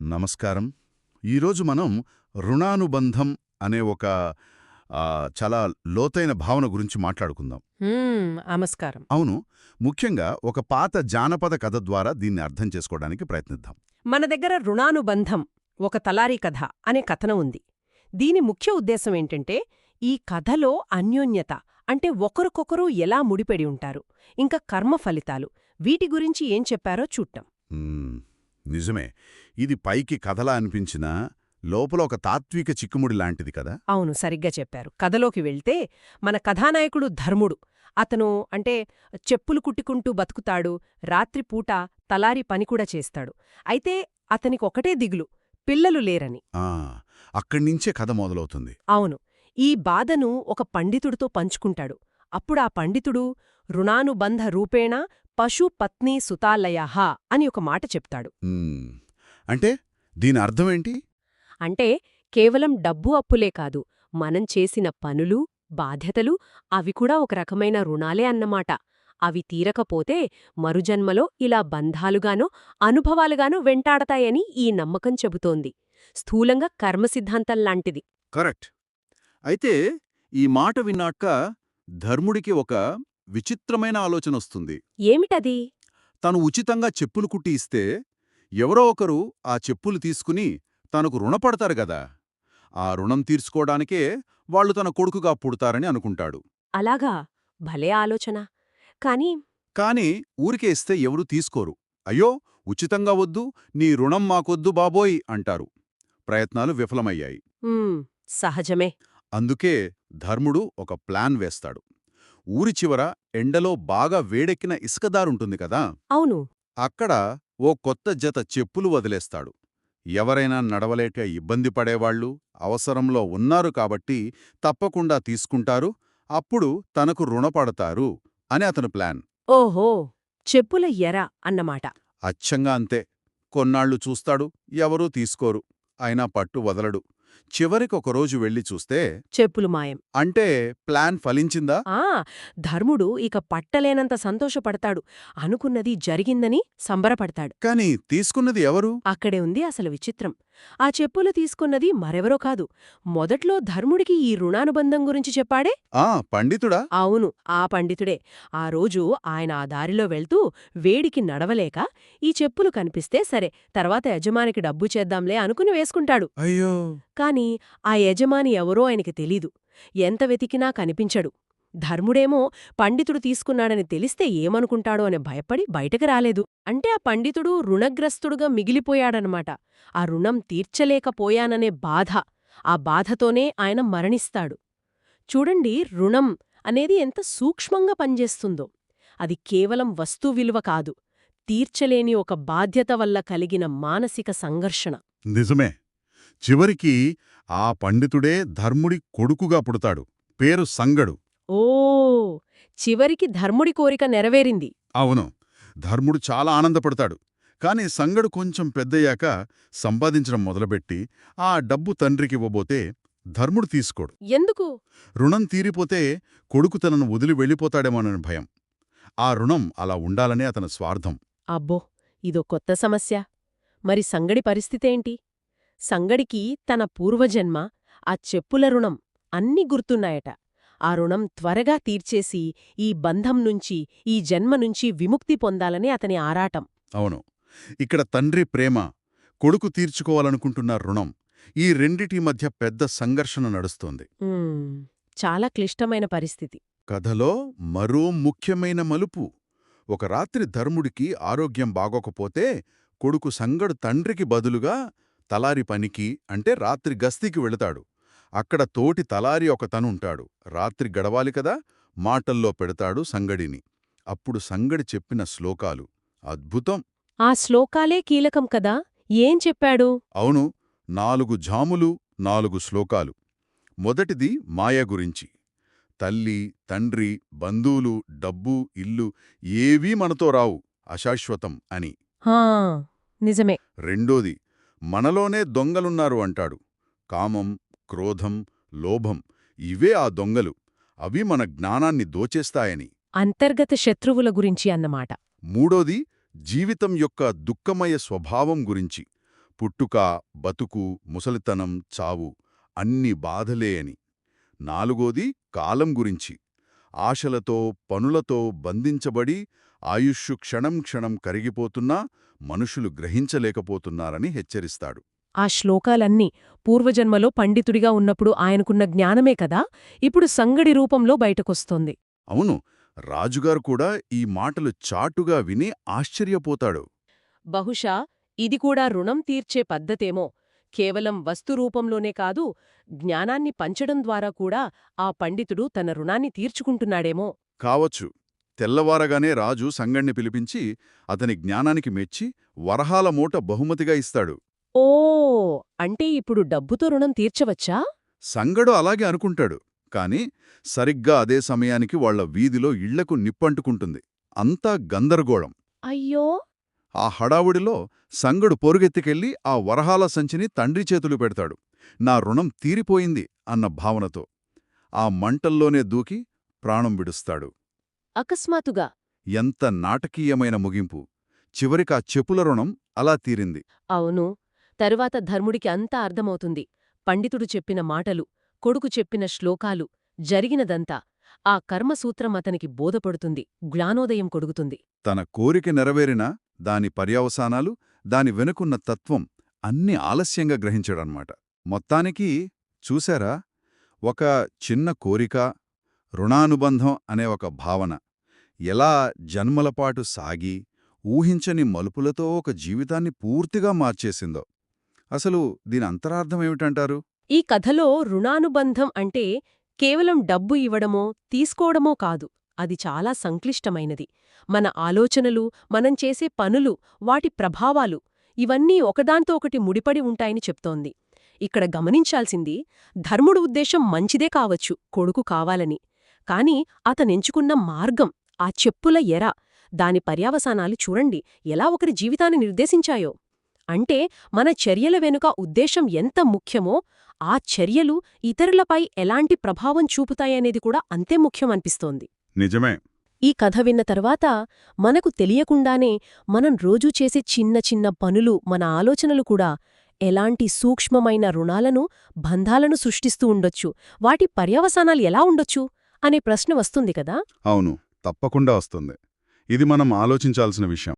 నమస్కారం. ఈరోజు మనం రుణానుబంధం అనే ఒక చాలా లోతైన భావన గురించి మాట్లాడుకుందాం. నమస్కారం అవును. ముఖ్యంగా ఒక పాత జానపద కథ ద్వారా దీన్ని అర్థం చేసుకోవడానికి ప్రయత్నిద్దాం. మన దగ్గర రుణానుబంధం ఒక తలారీ కథ అనే కథనం ఉంది. దీని ముఖ్య ఉద్దేశం ఏంటంటే ఈ కథలో అన్యోన్యత అంటే ఒకరికొకరు ఎలా ముడిపెడి ఉంటారు ఇంకా కర్మ ఫలితాలు వీటి గురించి ఏం చెప్పారో చూడటం నిజమే. ఇది పైకి కథలా అనిపించినా లోపల ఒక తాత్విక చిక్కుముడి లాంటిది కదా? అవును సరిగ్గా చెప్పారు. కథలోకి వెళ్తే మన కథానాయకుడు ధర్ముడు. అతను అంటే చెప్పులు కుట్టుకుంటూ బతుకుతాడు రాత్రిపూట తలారి పని కూడా చేస్తాడు. అయితే అతనికొకటే దిగులు పిల్లలు లేరని. ఆ అక్కడ్నించే కథ మొదలవుతుంది. అవును ఈ బాధను ఒక పండితుడితో పంచుకుంటాడు. అప్పుడా పండితుడు రుణానుబంధ రూపేణ పశు పత్ని సుతాలయః అని ఒక మాట చెప్తాడు. అంటే దీని అర్థమేంటి అంటే కేవలం డబ్బు అప్పులే కాదు మనం చేసిన పనులు బాధ్యతలు అవి కూడా ఒక రకమైన రుణాలే అన్నమాట. అవి తీరకపోతే మరుజన్మలో ఇలా బంధాలుగానో అనుభవాలుగానో వెంటాడతాయని ఈ నమ్మకం చెబుతోంది. స్థూలంగా కర్మసిద్ధాంతంలాంటిది కరెక్ట్. అయితే ఈ మాట విన్నాక ధర్ముడికి ఒక విచిత్రమైన ఆలోచన వస్తుంది ఏమిటది? తను ఉచితంగా చెప్పులు కుట్టి ఇస్తే ఎవరో ఒకరు ఆ చెప్పులు తీసుకుని తనకు రుణపడతారు గదా. ఆ రుణం తీర్చుకోవడానికే వాళ్ళు తన కొడుకుగా పుడతారని అనుకుంటాడు. అలాగా? భలే ఆలోచన. కాని కాని ఊరికే ఇస్తే ఎవరూ తీసుకోరు. అయ్యో ఉచితంగా వద్దు నీ రుణం మాకొద్దు బాబోయ్ అంటారు. ప్రయత్నాలు విఫలమయ్యాయి. సహజమే. అందుకే ధర్ముడు ఒక ప్లాన్ వేస్తాడు. ఊరి చివర ఎండలో బాగా వేడెక్కిన ఇసుకదారుంటుంది కదా? అవును. అక్కడ ఓ కొత్త జత చెప్పులు వదిలేస్తాడు. ఎవరైనా నడవలేక ఇబ్బంది పడేవాళ్ళు అవసరంలో ఉన్నారు కాబట్టి తప్పకుండా తీసుకుంటారు అప్పుడు తనకు రుణపడతారు అని అతను ప్లాన్. ఓహో! చెప్పుల ఎర అన్నమాట. అచ్చంగా అంతే. కొన్నాళ్ళు చూస్తాడు ఎవరూ తీసుకోరు. అయినా పట్టు వదలడు. చివరికొకరోజు వెళ్ళి చూస్తే చెప్పులు మాయం. అంటే ప్లాన్ ఫలించిందా? ఆ! ధర్ముడు ఇక పట్టలేనంత సంతోషపడతాడు. అనుకున్నది జరిగిందని సంబరపడతాడు. కాని తీసుకున్నది ఎవరు? అక్కడే ఉంది అసలు విచిత్రం. ఆ చెప్పులు తీసుకున్నది మరెవరో కాదు. మొదట్లో ధర్ముడికి ఈ రుణానుబంధం గురించి చెప్పాడే? ఆ! పండితుడా? అవును ఆ పండితుడే. ఆ రోజు ఆయన ఆ దారిలో వెళ్తూ వేడికి నడవలేక ఈ చెప్పులు కనిపిస్తే సరే తర్వాత యజమానికి డబ్బు చేద్దాంలే అనుకుని వేసుకుంటాడు. అయ్యో! కాని ఆ యజమాని ఎవరో ఆయనకి తెలీదు. ఎంత వెతికినా కనిపించడు. ధర్ముడేమో పండితుడు తీసుకున్నాడని తెలిస్తే ఏమనుకుంటాడో అని భయపడి బయటకు రాలేదు. అంటే ఆ పండితుడు రుణగ్రస్తుడుగా మిగిలిపోయాడనమాట. ఆ రుణం తీర్చలేకపోయాననే బాధ. ఆ బాధతోనే ఆయన మరణిస్తాడు. చూడండి రుణం అనేది ఎంత సూక్ష్మంగా పనిచేస్తుందో. అది కేవలం వస్తు విలువ కాదు. తీర్చలేని ఒక బాధ్యత వల్ల కలిగిన మానసిక సంఘర్షణ. నిజమే. చివరికి ఆ పండితుడే ధర్ముడి కొడుకుగా పుడతాడు. పేరు సంగడు. ఓ చివరికి ధర్ముడి కోరిక నెరవేరింది. అవును ధర్ముడు చాలా ఆనందపడతాడు. కాని సంగడు కొంచెం పెద్దయ్యాక సంపాదించడం మొదలుపెట్టి ఆ డబ్బు తండ్రికివ్వబోతే ధర్ముడు తీసుకోడు. ఎందుకు? రుణం తీరిపోతే కొడుకు తనను వదిలి వెళ్ళిపోతాడేమోనని భయం. ఆ రుణం అలా ఉండాలనే అతని స్వార్థం. అబ్బో ఇదో కొత్త సమస్య. మరి సంగడి పరిస్థితేంటి సంగడికి తన పూర్వజన్మ ఆ చెప్పుల రుణం అన్నీ గుర్తున్నాయట. ఆ రుణం త్వరగా తీర్చేసి ఈ బంధం నుంచి ఈ జన్మ నుంచి విముక్తి పొందాలని అతని ఆరాటం. అవును. ఇక్కడ తండ్రి ప్రేమ కొడుకు తీర్చుకోవాలనుకుంటున్న రుణం ఈ రెండిటి మధ్య పెద్ద సంఘర్షణ నడుస్తోంది. చాలా క్లిష్టమైన పరిస్థితి. కథలో మరో ముఖ్యమైన మలుపు. ఒక రాత్రి ధర్ముడికి ఆరోగ్యం బాగోకపోతే కొడుకు సంగడు తండ్రికి బదులుగా తలారి పనికి అంటే రాత్రి గస్తీకి వెళతాడు. అక్కడ తోటి తలారి ఒకతనుంటాడు రాత్రి గడవాలి కదా మాటల్లో పెడతాడు సంగడిని. అప్పుడు సంగడి చెప్పిన శ్లోకాలు. అద్భుతం! ఆ శ్లోకాలే కీలకం కదా? ఏం చెప్పాడు? అవును నాలుగు జాములు నాలుగు శ్లోకాలు. మొదటిది మాయ గురించి. తల్లి తండ్రి బంధువులు డబ్బు ఇల్లు ఏవీ మనతో రావు. అశాశ్వతం అని. నిజమే. రెండోది మనలోనే దొంగలున్నారు అంటాడు. కామం క్రోధం లోభం ఇవే ఆ దొంగలు. అవి మన జ్ఞానాన్ని దోచేస్తాయని. అంతర్గత శత్రువుల గురించి అన్నమాట. మూడోది జీవితం యొక్క దుఃఖమయ స్వభావం గురించి. పుట్టుక బతుకు ముసలితనం చావు అన్ని బాధలే అని. నాలుగోది కాలం గురించి. ఆశలతో పనులతో బంధించబడి ఆయుష్షు క్షణం క్షణం కరిగిపోతున్నా మనుషులు గ్రహించలేకపోతున్నారని హెచ్చరిస్తాడు. ఆ శ్లోకాలన్నీ పూర్వజన్మలో పండితుడిగా ఉన్నప్పుడు ఆయనకున్న జ్ఞానమే కదా ఇప్పుడు సంగడి రూపంలో బయటకొస్తోంది. అవును రాజుగారు కూడా ఈ మాటలు చాటుగా విని ఆశ్చర్యపోతాడు. బహుశా ఇది కూడా రుణం తీర్చే పద్ధతేమో కేవలం వస్తురూపంలోనే కాదు జ్ఞానాన్ని పంచడం ద్వారా కూడా ఆ పండితుడు తన రుణాన్ని తీర్చుకుంటున్నాడేమో. కావచ్చు. తెల్లవారగానే రాజు సంగణ్ణి పిలిపించి అతని జ్ఞానానికి మెచ్చి వరహాల మూట బహుమతిగా ఇస్తాడు. ఓ అంటే ఇప్పుడు డబ్బుతో రుణం తీర్చవచ్చా? సంగడు అలాగే అనుకుంటాడు కాని సరిగ్గా అదే సమయానికి వాళ్ళ వీధిలో ఇళ్ళకు నిప్పంటుకుంటుంది. అంతా గందరగోళం. అయ్యో! ఆ హడావుడిలో సంగడు పొరుగెత్తికెళ్ళి ఆ వరహాల సంచిని తండ్రి చేతులు పెడతాడు. నా రుణం తీరిపోయింది అన్న భావనతో. ఆ మంటల్లోనే దూకి ప్రాణం విడుస్తాడు. అకస్మాత్తుగా. ఎంత నాటకీయమైన ముగింపు. చివరికా చెప్పుల రుణం అలా తీరింది. అవును. తరువాత ధర్ముడికి అంతా అర్థమవుతుంది. పండితుడు చెప్పిన మాటలు కొడుకు చెప్పిన శ్లోకాలు జరిగినదంతా. ఆ కర్మసూత్రం అతనికి బోధపడుతుంది జ్ఞానోదయం కొడుగుతుంది తన కోరిక నెరవేరినా దాని పర్యవసానాలు దాని వెనుకున్న తత్వం అన్ని ఆలస్యంగా గ్రహించాడనమాట మొత్తానికి చూశారా? ఒక చిన్న కోరిక రుణానుబంధం అనే ఒక భావన. ఎలా జన్మలపాటు సాగి ఊహించని మలుపులతో ఒక జీవితాన్ని పూర్తిగా మార్చేసిందో. అసలు దీని అంతరార్థమేమిటంటారు ఈ కథలో రుణానుబంధం అంటే కేవలం డబ్బు ఇవ్వడమో తీసుకోవడమో కాదు. అది చాలా సంక్లిష్టమైనది. మన ఆలోచనలు మనం చేసే పనులు వాటి ప్రభావాలు ఇవన్నీ ఒకదాంతో ఒకటి ముడిపడి ఉంటాయని చెప్తోంది. ఇక్కడ గమనించాల్సింది ధర్ముడు ఉద్దేశం మంచిదే కావచ్చు కొడుకు కావాలని. కాని అతనెంచుకున్న మార్గం ఆ చెప్పుల ఎర దాని పర్యావసానాలు చూడండి ఎలా ఒకరి జీవితాన్ని నిర్దేశించాయో. అంటే మన చర్యల వెనుక ఉద్దేశం ఎంత ముఖ్యమో ఆ చర్యలు ఇతరులపై ఎలాంటి ప్రభావం చూపుతాయనేది కూడా అంతే ముఖ్యమనిపిస్తోంది నిజమే. ఈ కథ విన్న తర్వాత మనకు తెలియకుండానే మనం రోజూ చేసే చిన్న చిన్న పనులు మన ఆలోచనలు కూడా ఎలాంటి సూక్ష్మమైన రుణాలను బంధాలను సృష్టిస్తూ ఉండొచ్చు వాటి పర్యవసానాలు ఎలా ఉండొచ్చు అనే ప్రశ్న వస్తుంది కదా? అవును. తప్పకుండా వస్తుంది. ఇది మనం ఆలోచించాల్సిన విషయం.